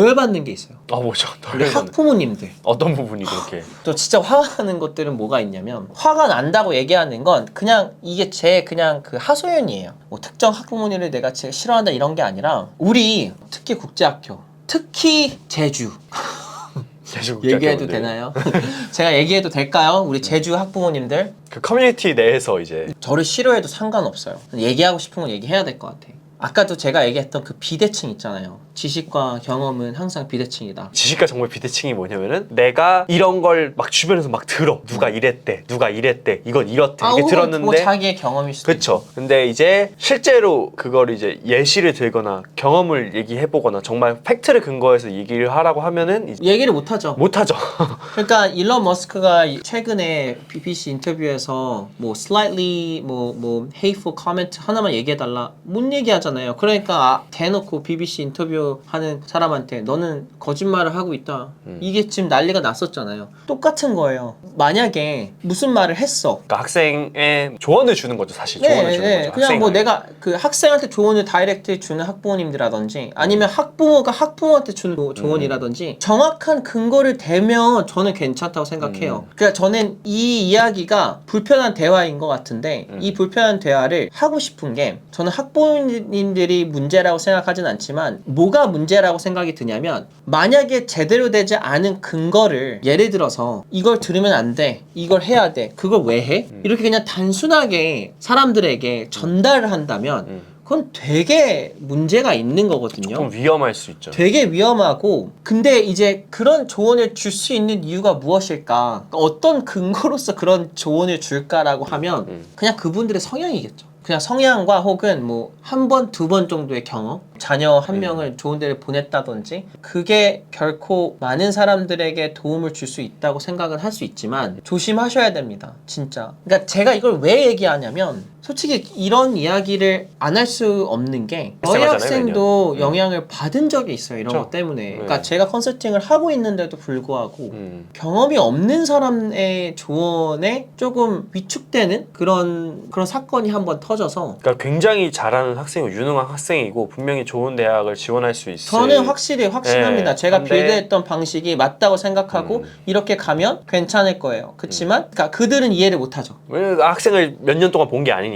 더 열받는 게 있어요. 아 뭐죠? 우리 덜 학부모님들. 어떤 부분이 그렇게 또 진짜 화가 나는 것들은 뭐가 있냐면 화가 난다고 얘기하는 건 그냥 이게 제 그냥 그 하소연이에요. 뭐 특정 학부모님을 내가 제가 싫어한다 이런 게 아니라 우리 특히 국제학교 특히 제주 얘기해도. 되나요? 제가 얘기해도 될까요? 우리 제주 학부모님들 그 커뮤니티 내에서 이제 저를 싫어해도 상관없어요. 얘기하고 싶은 건 얘기해야 될 것 같아. 아까도 제가 얘기했던 그 비대칭 있잖아요. 지식과 경험은 항상 비대칭이다. 지식과 정보의 비대칭이 뭐냐면은 내가 이런 걸 막 주변에서 막 들어 누가 이랬대 누가 이랬대 이건 이렇대 이렇게 혹은 들었는데 뭐 자기의 경험일 수도 그쵸. 근데 이제 실제로 그걸 이제 예시를 들거나 경험을 얘기해보거나 정말 팩트를 근거해서 얘기를 하라고 하면은 이제 얘기를 못 하죠. 못하죠. 그러니까 일론 머스크가 최근에 BBC 인터뷰에서 뭐 slightly 뭐 뭐 hateful comment 하나만 얘기해 달라 못 얘기하잖아 요. 그러니까 아, 대놓고 BBC 인터뷰 하는 사람한테 너는 거짓말을 하고 있다. 음. 이게 지금 난리가 났었잖아요. 똑같은 거예요. 만약에 무슨 말을 했어. 그러니까 학생의 조언을 주는 거죠 사실 조언을 주는 거죠. 그냥 뭐 학생을. 내가 그 학생한테 조언을 다이렉트 주는 학부모님들이라든지 아니면 학부모가 학부모한테 주는 조- 조언이라든지 정확한 근거를 대면 저는 괜찮다고 생각해요. 그러니까 저는 이 이야기가 불편한 대화인 것 같은데 음. 이 불편한 대화를 하고 싶은 게 저는 학부모님 들이 문제라고 생각하진 않지만 뭐가 문제라고 생각이 드냐면 만약에 제대로 되지 않은 근거를 예를 들어서 이걸 들으면 안 돼. 이걸 해야 돼. 그걸 왜 해? 음. 이렇게 그냥 단순하게 사람들에게 전달을 한다면 음. 그건 되게 문제가 있는 거거든요. 좀 위험할 수 있죠. 되게 위험하고 근데 이제 그런 조언을 줄 수 있는 이유가 무엇일까? 어떤 근거로서 그런 조언을 줄까라고 하면 음. 그냥 그분들의 성향이겠죠. 그냥 성향과 혹은 뭐 한 번, 두 번 정도의 경험, 자녀 한 음. 명을 좋은 데를 보냈다든지 그게 결코 많은 사람들에게 도움을 줄 수 있다고 생각은 할 수 있지만 조심하셔야 됩니다. 진짜. 그러니까 제가 이걸 왜 얘기하냐면 솔직히 이런 이야기를 안 할 수 없는 게 저희 비싸잖아요, 학생도 매년. 음. 영향을 받은 적이 있어요. 이런 그쵸. 것 때문에. 네. 그러니까 제가 컨설팅을 하고 있는데도 불구하고 음. 경험이 없는 사람의 조언에 조금 위축되는 그런 그런 사건이 한 번 터져서 그러니까 굉장히 잘하는 학생이고 유능한 학생이고 분명히 좋은 대학을 지원할 수 있을 저는 확실히 확신합니다. 네, 제가 한데- 빌드했던 방식이 맞다고 생각하고 음. 이렇게 가면 괜찮을 거예요. 그렇지만 그러니까 그들은 이해를 못하죠. 왜냐면 학생을 몇 년 동안 본 게 아니니까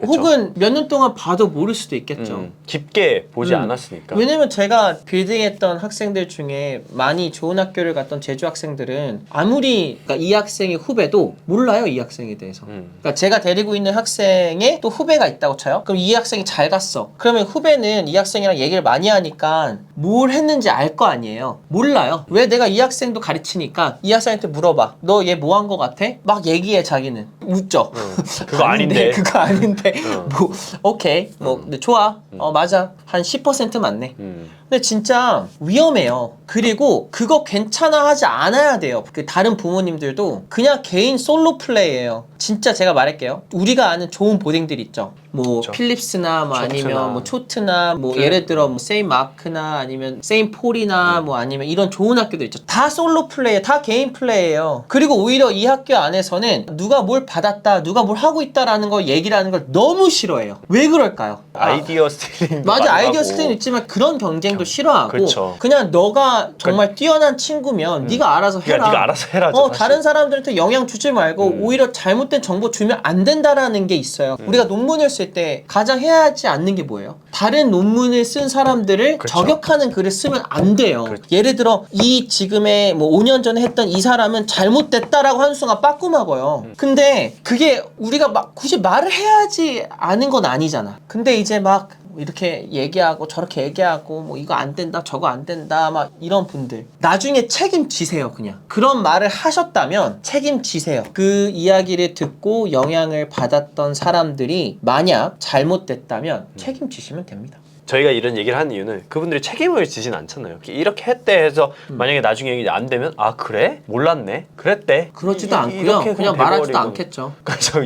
그쵸? 혹은 몇 년 동안 봐도 모를 수도 있겠죠. 음, 깊게 보지 음. 않았으니까 왜냐면 제가 빌딩했던 학생들 중에 많이 좋은 학교를 갔던 제주 학생들은 아무리 그러니까 이 학생의 후배도 몰라요 이 학생에 대해서. 음. 그러니까 제가 데리고 있는 학생의 또 후배가 있다고 쳐요. 그럼 이 학생이 잘 갔어. 그러면 후배는 이 학생이랑 얘기를 많이 하니까 뭘 했는지 알 거 아니에요. 몰라요. 왜 내가 이 학생도 가르치니까 이 학생한테 물어봐. 너 얘 뭐 한 거 같아? 막 얘기해 자기는. 웃죠. 음, 그거 아닌데. 그거 아닌데. 어. 뭐 오케이. 뭐 근데 좋아. 어 맞아. 한 10% 맞네. 음. 근데 진짜 위험해요. 그리고 그거 괜찮아 하지 않아야 돼요. 그 다른 부모님들도 그냥 개인 솔로 플레이예요. 진짜 제가 말할게요. 우리가 아는 좋은 보딩들 있죠. 뭐 그쵸. 필립스나 뭐. 아니면 뭐 초트나 뭐 그- 예를 들어 뭐 세인 마크나 아니면 세인 폴이나 뭐 아니면 이런 좋은 학교들 있죠. 다 솔로 플레이, 다 개인 플레이예요. 그리고 오히려 이 학교 안에서는 누가 뭘 받았다, 누가 뭘 하고 있다라는 걸 얘기를 하는 걸 너무 싫어해요. 왜 그럴까요? 아, 아이디어 스틸링 맞아 아이디어 스타일 있지만 그런 경쟁 도 싫어하고 그쵸. 그냥 너가 정말 뛰어난 친구면 네가 알아서 해라. 그러니까 네가 알아서 해라. 어 다른 사람들한테 영향 주지 말고 음. 오히려 잘못된 정보 주면 안 된다라는 게 있어요. 음. 우리가 논문을 쓸 때 가장 해야 하지 않는 게 뭐예요? 다른 논문을 쓴 사람들을 그쵸. 저격하는 글을 쓰면 안 돼요. 그렇죠. 예를 들어 이 지금의 뭐 5년 전에 했던 이 사람은 잘못됐다라고 하는 순간 빠꾸마고요. 음. 근데 그게 우리가 막 굳이 말을 해야지 아는 건 아니잖아. 근데 이제 막 이렇게 얘기하고 저렇게 얘기하고 뭐 이거 안 된다 저거 안 된다 막 이런 분들. 나중에 책임지세요 그냥. 그런 말을 하셨다면 책임지세요. 그 이야기를 듣고 영향을 받았던 사람들이 만약 잘못됐다면 책임지시면 됩니다. 저희가 이런 얘기를 하는 이유는 그분들이 책임을 지진 않잖아요. 이렇게 했대 해서 음. 만약에 나중에 얘기 안 되면 아 그래? 몰랐네? 그랬대? 그렇지도 이- 않고요. 그냥 돼버리고. 말하지도 않겠죠.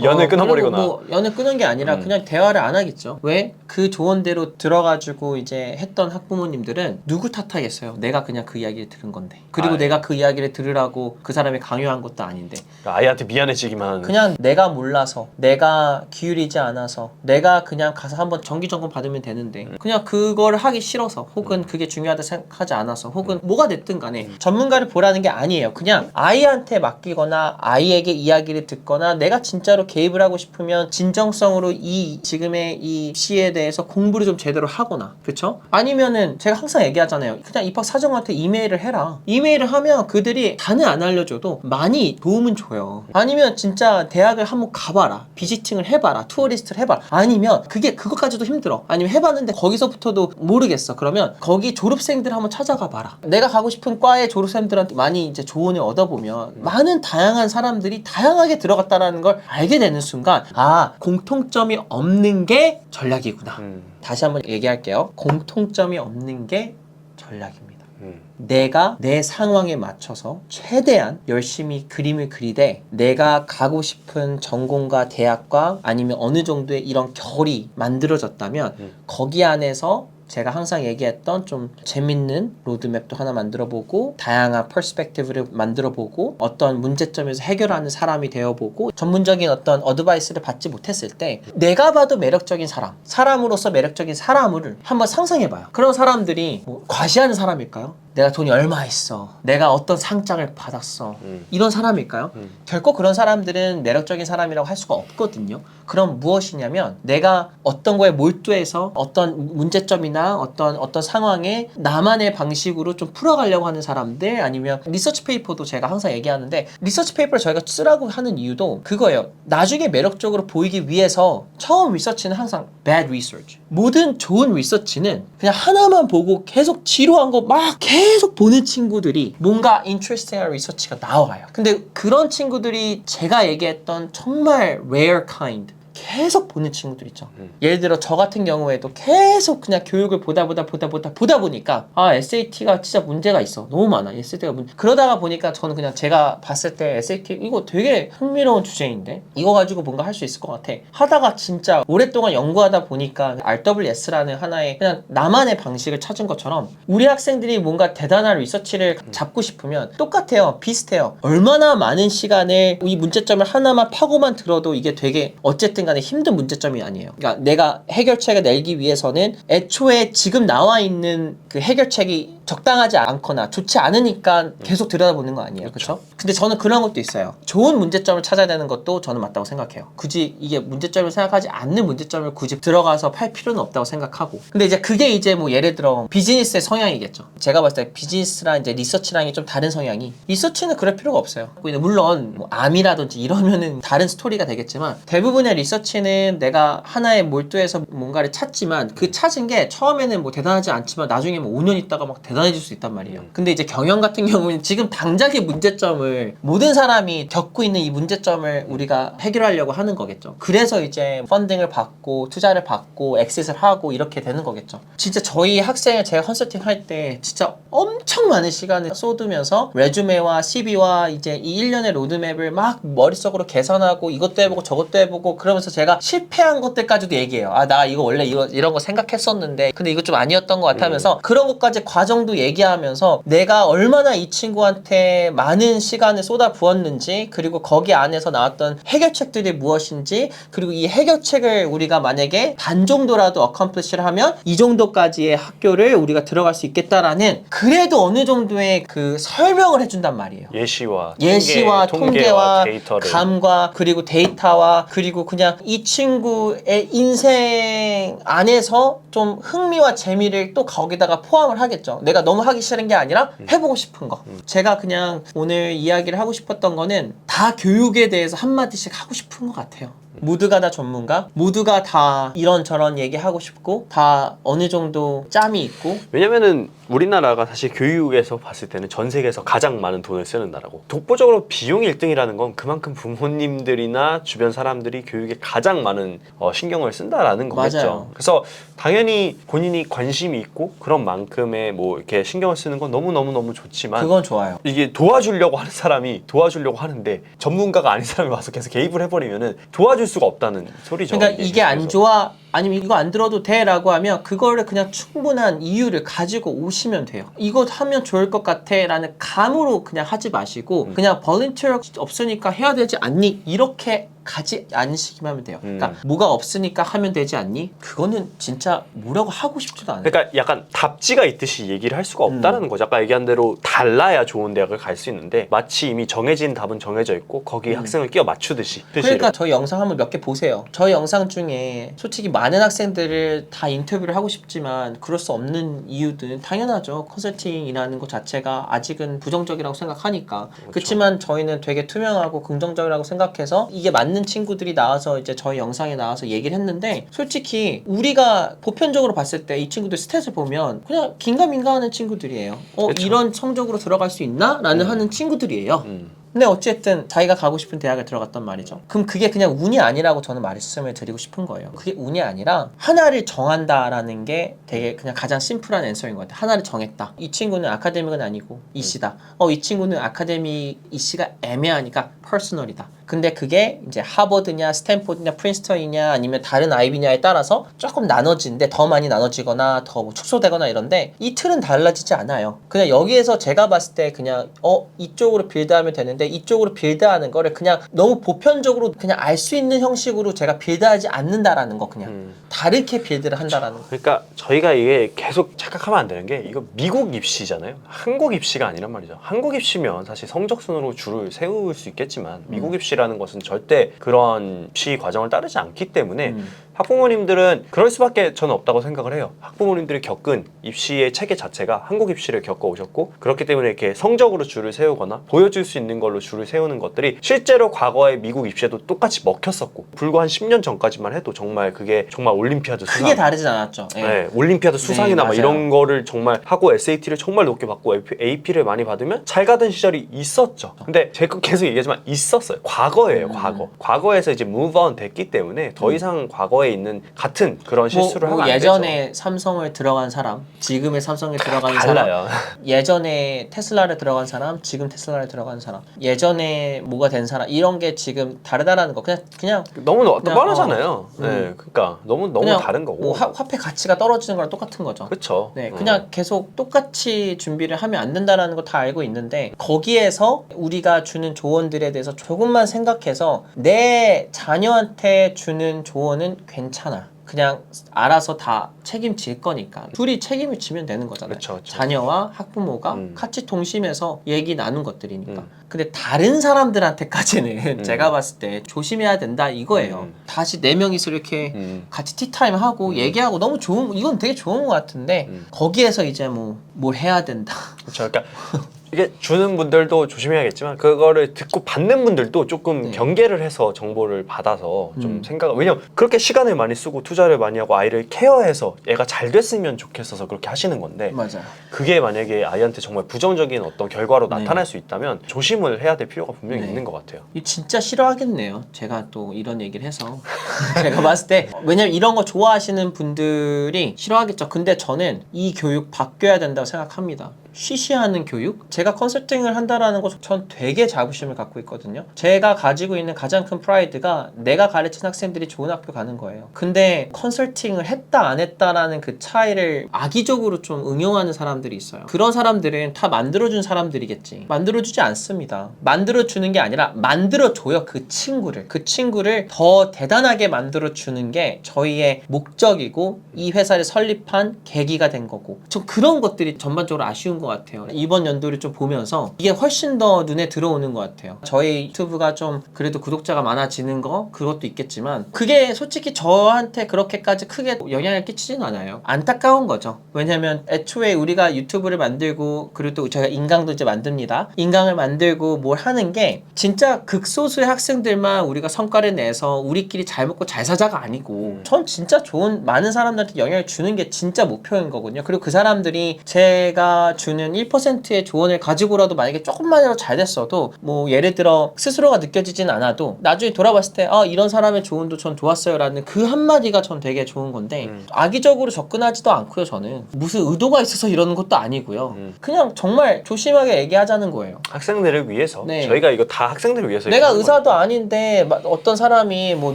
연을 어, 끊어버리거나. 뭐 연을 끊은 게 아니라 음. 그냥 대화를 안 하겠죠. 왜 그 조언대로 들어가지고 이제 했던 학부모님들은 누구 탓하겠어요? 내가 그냥 그 이야기를 들은 건데. 그리고 아, 내가 그 이야기를 들으라고 그 사람이 강요한 것도 아닌데. 그러니까 아이한테 미안해지기만 하는. 그냥 내가 몰라서, 내가 기울이지 않아서, 내가 그냥 가서 한번 정기 점검 받으면 되는데, 그냥 그걸 하기 싫어서, 혹은 그게 중요하다 생각하지 않아서, 혹은 뭐가 됐든 간에 전문가를 보라는 게 아니에요. 그냥 아이한테 맡기거나 아이에게 이야기를 듣거나 내가 진짜로 개입을 하고 싶으면 진정성으로 이 지금의 이 시에 대해 서 공부를 좀 제대로 하거나, 그쵸? 아니면은 제가 항상 얘기하잖아요. 그냥 입학 사정한테 이메일을 해라. 이메일을 하면 그들이 다는 안 알려줘도 많이 도움은 줘요. 아니면 진짜 대학을 한번 가봐라. 비지팅을 해봐라. 투어리스트를 해봐라. 아니면 그게 그것까지도 힘들어. 아니면 해봤는데 거기서부터도 모르겠어. 그러면 거기 졸업생들 한번 찾아가 봐라. 내가 가고 싶은 과의 졸업생들한테 많이 이제 조언을 얻어보면 많은 다양한 사람들이 다양하게 들어갔다라는 걸 알게 되는 순간 아 공통점이 없는 게 전략이구나. 음, 다시 한번 얘기할게요. 공통점이 없는 게 전략입니다. 음. 내가 내 상황에 맞춰서 최대한 열심히 그림을 그리되 내가 가고 싶은 전공과 대학과 아니면 어느 정도의 이런 결이 만들어졌다면 음. 거기 안에서 제가 항상 얘기했던 좀 재밌는 로드맵도 하나 만들어 보고 다양한 퍼스펙티브를 만들어 보고 어떤 문제점에서 해결하는 사람이 되어 보고 전문적인 어떤 어드바이스를 받지 못했을 때 내가 봐도 매력적인 사람 사람으로서 매력적인 사람을 한번 상상해 봐요 그런 사람들이 뭐 과시하는 사람일까요? 내가 돈이 얼마 있어 내가 어떤 상장을 받았어 음. 이런 사람일까요? 음. 결코 그런 사람들은 매력적인 사람이라고 할 수가 없거든요. 그럼 무엇이냐면 내가 어떤 거에 몰두해서 어떤 문제점이나 어떤 어떤 상황에 나만의 방식으로 좀 풀어가려고 하는 사람들 아니면 리서치 페이퍼도 제가 항상 얘기하는데 리서치 페이퍼를 저희가 쓰라고 하는 이유도 그거예요. 나중에 매력적으로 보이기 위해서 처음 리서치는 항상 bad research. 모든 좋은 리서치는 그냥 하나만 보고 계속 지루한 거 막 계속 보는 친구들이 뭔가 interesting한 리서치가 나와요. 근데 그런 친구들이 제가 얘기했던 정말 rare kind 계속 보는 친구들 있죠. 음. 예를 들어 저 같은 경우에도 계속 그냥 교육을 보다 보다 보다 보다 보다 보니까 아 SAT가 진짜 문제가 있어. 너무 많아. SAT가 문 그러다가 보니까 저는 그냥 제가 봤을 때 SAT 이거 되게 흥미로운 주제인데 이거 가지고 뭔가 할 수 있을 것 같아. 하다가 진짜 오랫동안 연구하다 보니까 RWS라는 하나의 그냥 나만의 방식을 찾은 것처럼 우리 학생들이 뭔가 대단한 리서치를 잡고 싶으면 똑같아요. 비슷해요. 얼마나 많은 시간을 이 문제점을 하나만 파고만 들어도 이게 되게 어쨌든 간에 힘든 문제점이 아니에요. 그러니까 내가 해결책을 내기 위해서는 애초에 지금 나와 있는 그 해결책이 적당하지 않거나 좋지 않으니까 계속 들여다보는 거 아니에요. 그렇죠? 근데 저는 그런 것도 있어요. 좋은 문제점을 찾아야 되는 것도 저는 맞다고 생각해요. 굳이 이게 문제점을 생각하지 않는 문제점을 굳이 들어가서 팔 필요는 없다고 생각하고. 근데 이제 그게 이제 뭐 예를 들어 비즈니스의 성향이겠죠. 제가 봤을 때 비즈니스랑 이제 리서치랑이 좀 다른 성향이 리서치는 그럴 필요가 없어요. 물론 뭐 암이라든지 이러면은 다른 스토리가 되겠지만 대부분의 리서치 는 내가 하나에 몰두해서 뭔가를 찾지만 그 찾은 게 처음에는 뭐 대단하지 않지만 나중에 뭐 5년 있다가 막 대단해질 수 있단 말이에요. 근데 이제 경영 같은 경우는 지금 당장의 문제점을 모든 사람이 겪고 있는 이 문제점을 우리가 해결하려고 하는 거겠죠. 그래서 이제 펀딩을 받고 투자를 받고 엑싯을 하고 이렇게 되는 거겠죠. 진짜 저희 학생을 제가 컨설팅 할 때 진짜 엄청 많은 시간을 쏟으면서 레주메와 CV와 이제 이 1년의 로드맵을 막 머릿속으로 계산하고 이것도 해보고 저것도 해보고 그러면서 제가 실패한 것들까지도 얘기해요. 아, 나 이거 원래 이거, 이런 거 생각했었는데 근데 이거 좀 아니었던 것 같아 하면서 그런 것까지 과정도 얘기하면서 내가 얼마나 이 친구한테 많은 시간을 쏟아 부었는지 그리고 거기 안에서 나왔던 해결책들이 무엇인지 그리고 이 해결책을 우리가 만약에 반 정도라도 어컴플리시를 하면 이 정도까지의 학교를 우리가 들어갈 수 있겠다라는 그래도 어느 정도의 그 설명을 해준단 말이에요. 예시와 예시와 통계, 통계와 데이터를 감과 그리고 데이터와 그리고 그냥 이 친구의 인생 안에서 좀 흥미와 재미를 또 거기다가 포함을 하겠죠. 내가 너무 하기 싫은 게 아니라 해보고 싶은 거. 제가 그냥 오늘 이야기를 하고 싶었던 거는 다 교육에 대해서 한마디씩 하고 싶은 것 같아요. 모두가 다 전문가, 모두가 다 이런저런 얘기하고 싶고, 다 어느 정도 짬이 있고, 왜냐면은 우리나라가 사실 교육에서 봤을 때는 전 세계에서 가장 많은 돈을 쓰는 나라고 독보적으로 비용 1등이라는 건 그만큼 부모님들이나 주변 사람들이 교육에 가장 많은 어, 신경을 쓴다라는 거겠죠. 맞아요. 그래서 당연히 본인이 관심이 있고 그런 만큼의 뭐 이렇게 신경을 쓰는 건 너무 너무 너무 좋지만 그건 좋아요. 이게 도와주려고 하는 사람이 도와주려고 하는데 전문가가 아닌 사람이 와서 계속 개입을 해버리면은 도와줄 수가 없다는 소리죠. 그러니까 이게 안 좋아 아니면 이거 안 들어도 돼 라고 하면 그거를 그냥 충분한 이유를 가지고 오시면 돼요. 이거 하면 좋을 것 같아 라는 감으로 그냥 하지 마시고 음. 그냥 volunteer 없으니까 해야 되지 않니? 이렇게 가지 않으시기만 하면 돼요. 음. 그러니까 뭐가 없으니까 하면 되지 않니? 그거는 진짜 뭐라고 하고 싶지도 않아요. 그러니까 약간 답지가 있듯이 얘기를 할 수가 없다는 거죠. 아까 얘기한 대로 달라야 좋은 대학을 갈 수 있는데 마치 이미 정해진 답은 정해져 있고 거기에 학생을 끼워 맞추듯이. 그러니까 저희 영상 한번 몇 개 보세요. 저희 영상 중에 솔직히 많은 학생들을 다 인터뷰를 하고 싶지만 그럴 수 없는 이유들은 당연하죠. 컨설팅이라는 것 자체가 아직은 부정적이라고 생각하니까. 그렇지만 저희는 되게 투명하고 긍정적이라고 생각해서 이게 맞는 친구들이 나와서 이제 저희 영상에 나와서 얘기를 했는데 솔직히 우리가 보편적으로 봤을 때 이 친구들 스탯을 보면 그냥 긴가민가 하는 친구들이에요. 어, 그쵸. 이런 성적으로 들어갈 수 있나? 라는 하는 친구들이에요. 음. 근데 어쨌든 자기가 가고 싶은 대학을 들어갔단 말이죠. 그럼 그게 그냥 운이 아니라고 저는 말씀을 드리고 싶은 거예요. 그게 운이 아니라 하나를 정한다라는 게 되게 그냥 가장 심플한 앤서인 것 같아요. 하나를 정했다. 이 친구는 아카데믹은 아니고 이씨다. 어, 이 친구는 아카데믹 이씨가 애매하니까 퍼스널이다. 근데 그게 이제 하버드냐 스탠포드냐 프린스턴이냐 아니면 다른 아이비냐에 따라서 조금 나눠지는데 더 많이 나눠지거나 더 뭐 축소되거나 이런데 이 틀은 달라지지 않아요. 그냥 여기에서 제가 봤을 때 그냥 어 이쪽으로 빌드하면 되는데 이쪽으로 빌드하는 거를 그냥 너무 보편적으로 그냥 알 수 있는 형식으로 제가 빌드하지 않는다라는 거 그냥 음. 다르게 빌드를 한다라는 거. 그러니까 저희가 이게 계속 착각하면 안 되는 게 이거 미국 입시잖아요. 한국 입시가 아니란 말이죠. 한국 입시면 사실 성적 순으로 줄을 세울 수 있겠지만 미국 입시 라는 것은 절대 그런 입시 과정을 따르지 않기 때문에 음. 학부모님들은 그럴 수밖에 저는 없다고 생각을 해요. 학부모님들이 겪은 입시의 체계 자체가 한국 입시를 겪어 오셨고 그렇기 때문에 이렇게 성적으로 줄을 세우거나 보여줄 수 있는 걸로 줄을 세우는 것들이 실제로 과거의 미국 입시에도 똑같이 먹혔었고 불과 한 10년 전까지만 해도 정말 그게 정말 올림피아드 수상 크게 다르진 않았죠. 예. 네, 올림피아드 수상이나 막 맞아요. 이런 거를 정말 하고 SAT를 정말 높게 받고 AP를 많이 받으면 잘 가던 시절이 있었죠. 근데 제가 계속 얘기하지만 있었어요. 과거예요, 음. 과거. 과거에서 이제 move on 됐기 때문에 더 이상 과거에 있는 같은 그런 실수를 뭐, 뭐 하면 안 예전에 삼성을 들어간 사람, 지금의 삼성에 되죠. 사람. 예전에 테슬라를 들어간 사람, 지금 테슬라를 들어간 사람, 예전에 뭐가 된 사람 이런 게 지금 다르다라는 거 그냥 그냥 너무 너- 그냥, 뻔하잖아요. 음. 네, 그러니까 너무 너무 다른 거고. 뭐 화, 화폐 가치가 떨어지는 거랑 똑같은 거죠. 그렇죠. 네, 그냥 계속 똑같이 준비를 하면 안 된다라는 거 다 알고 있는데 거기에서 우리가 주는 조언들에 대해서 조금만 생각해서 내 자녀한테 주는 조언은 괜찮아. 그냥 알아서 다 책임질 거니까 둘이 책임을 지면 되는 거잖아요. 그쵸, 그쵸. 자녀와 학부모가 음. 같이 동심해서 얘기 나눈 것들이니까. 음. 근데 다른 사람들한테까지는 음. 제가 봤을 때 조심해야 된다 이거예요. 음. 다시 네 명이서 이렇게 음. 같이 티타임 하고 얘기하고 너무 좋은 이건 되게 좋은 것 같은데 음. 거기에서 이제 뭐 뭘 해야 된다 그렇죠. 그러니까 이게 주는 분들도 조심해야겠지만 그거를 듣고 받는 분들도 조금 네. 경계를 해서 정보를 받아서 좀 음. 생각. 왜냐면 그렇게 시간을 많이 쓰고 투자를 많이 하고 아이를 케어해서 얘가 잘 됐으면 좋겠어서 그렇게 하시는 건데 맞아 그게 만약에 아이한테 정말 부정적인 어떤 결과로 네. 나타날 수 있다면 조심을 해야 될 필요가 분명히 네. 있는 것 같아요. 이 진짜 싫어하겠네요 제가 또 이런 얘기를 해서 제가 봤을 때 왜냐면 이런 거 좋아하시는 분들이 싫어하겠죠 근데 저는 이 교육 바뀌어야 된다고 생각합니다 쉬쉬하는 교육? 제가 컨설팅을 한다라는 것 전 되게 자부심을 갖고 있거든요. 제가 가지고 있는 가장 큰 프라이드가 내가 가르친 학생들이 좋은 학교 가는 거예요. 근데 컨설팅을 했다 안 했다라는 그 차이를 악의적으로 좀 응용하는 사람들이 있어요. 그런 사람들은 다 만들어준 사람들이겠지. 만들어주지 않습니다. 만들어주는 게 아니라 만들어줘요. 그 친구를. 그 친구를 더 대단하게 만들어주는 게 저희의 목적이고 이 회사를 설립한 계기가 된 거고. 좀 그런 것들이 전반적으로 아쉬운 것 같아요. 이번 연도를 좀 보면서 이게 훨씬 더 눈에 들어오는 것 같아요. 저희 유튜브가 좀 그래도 구독자가 많아지는 거 그것도 있겠지만 그게 솔직히 저한테 그렇게까지 크게 영향을 끼치진 않아요. 안타까운 거죠. 왜냐면 애초에 우리가 유튜브를 만들고 그리고 또 저희가 인강도 이제 만듭니다. 인강을 만들고 뭘 하는 게 진짜 극소수의 학생들만 우리가 성과를 내서 우리끼리 잘 먹고 잘 사자가 아니고 전 진짜 좋은 많은 사람들한테 영향을 주는 게 진짜 목표인 거거든요. 그리고 그 사람들이 제가 주 주는 1%의 조언을 가지고라도 만약에 조금만이라도 잘 됐어도 뭐 예를 들어 스스로가 느껴지진 않아도 나중에 돌아봤을 때 아 이런 사람의 조언도 전 좋았어요라는 그 한마디가 전 되게 좋은 건데 음. 악의적으로 접근하지도 않고요 저는 무슨 의도가 있어서 이러는 것도 아니고요 음. 그냥 정말 조심하게 얘기하자는 거예요 학생들을 위해서 네. 저희가 이거 다 학생들을 위해서 내가 의사도 아닌데 막 어떤 사람이 뭐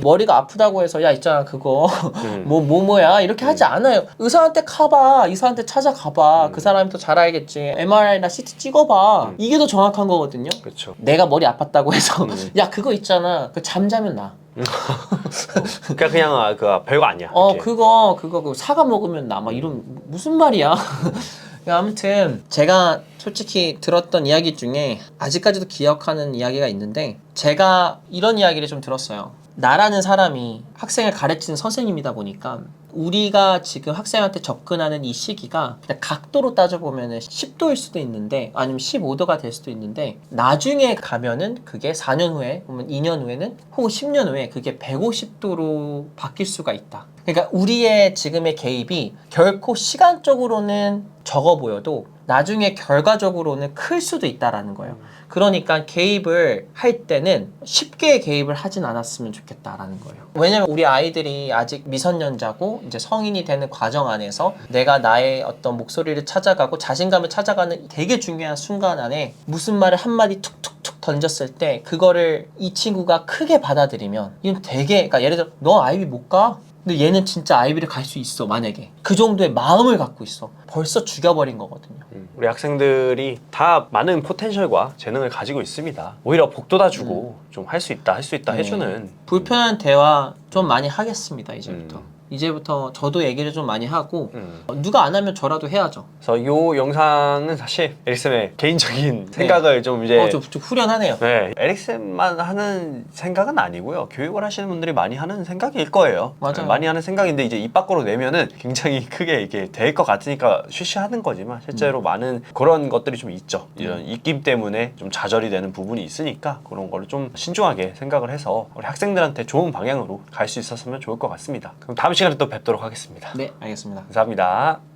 머리가 아프다고 해서 야 있잖아 그거 음. 뭐 뭐 뭐야 이렇게 하지 않아요. 의사한테 가봐, 의사한테 찾아가봐. 음. 그 사람이 더잘알 겠지. MRI나 CT 찍어봐. 이게 더 정확한 거거든요. 그렇죠. 내가 머리 아팠다고 해서 음. 야 그거 있잖아. 그 잠자면 나. 그러니까 그냥 아, 그 별거 아니야. 어 이렇게. 그거 그거 그 사과 먹으면 나. 막 이런 무슨 말이야. 아무튼 제가 솔직히 들었던 이야기 중에 아직까지도 기억하는 이야기가 있는데 제가 이런 이야기를 좀 들었어요. 나라는 사람이 학생을 가르치는 선생님이다 보니까 우리가 지금 학생한테 접근하는 이 시기가 각도로 따져보면 10도일 수도 있는데 아니면 15도가 될 수도 있는데 나중에 가면은 그게 4년 후에 혹은 2년 후에는 혹은 10년 후에 그게 150도로 바뀔 수가 있다. 그러니까 우리의 지금의 개입이 결코 시간적으로는 적어 보여도 나중에 결과적으로는 클 수도 있다라는 거예요. 그러니까 개입을 할 때는 쉽게 개입을 하진 않았으면 좋겠다라는 거예요. 왜냐면 우리 아이들이 아직 미성년자고 이제 성인이 되는 과정 안에서 내가 나의 어떤 목소리를 찾아가고 자신감을 찾아가는 되게 중요한 순간 안에 무슨 말을 한마디 툭툭툭 던졌을 때 그거를 이 친구가 크게 받아들이면 이건 되게 그러니까 예를 들어 너 아이비 못 가? 근데 얘는 진짜 아이비를 갈 수 있어 만약에 그 정도의 마음을 갖고 있어 벌써 죽여버린 거거든요 음, 우리 학생들이 다 많은 포텐셜과 재능을 가지고 있습니다. 오히려 복돋아 주고 좀 할 수 있다, 할 수 있다 네. 해주는 불편한 대화 좀 많이 하겠습니다 이제부터 음. 이제부터 저도 얘기를 좀 많이 하고 음. 어, 누가 안 하면 저라도 해야죠 그래서 이 영상은 사실 에릭쌤의 개인적인 생각을 좀 이제 네. 어, 좀, 좀 후련하네요 네, 에릭쌤만 하는 생각은 아니고요. 교육을 하시는 분들이 많이 하는 생각일 거예요. 맞아요. 네, 많이 하는 생각인데 이제 입 밖으로 내면은 굉장히 크게 이게 될 것 같으니까 쉬쉬하는 거지만 실제로 많은 그런 것들이 좀 있죠. 이런 입김 때문에 좀 좌절이 되는 부분이 있으니까 그런 거를 좀 신중하게 생각을 해서 우리 학생들한테 좋은 방향으로 갈 수 있었으면 좋을 것 같습니다. 그럼 다음 시간에 또 뵙도록 하겠습니다. 네 알겠습니다 감사합니다.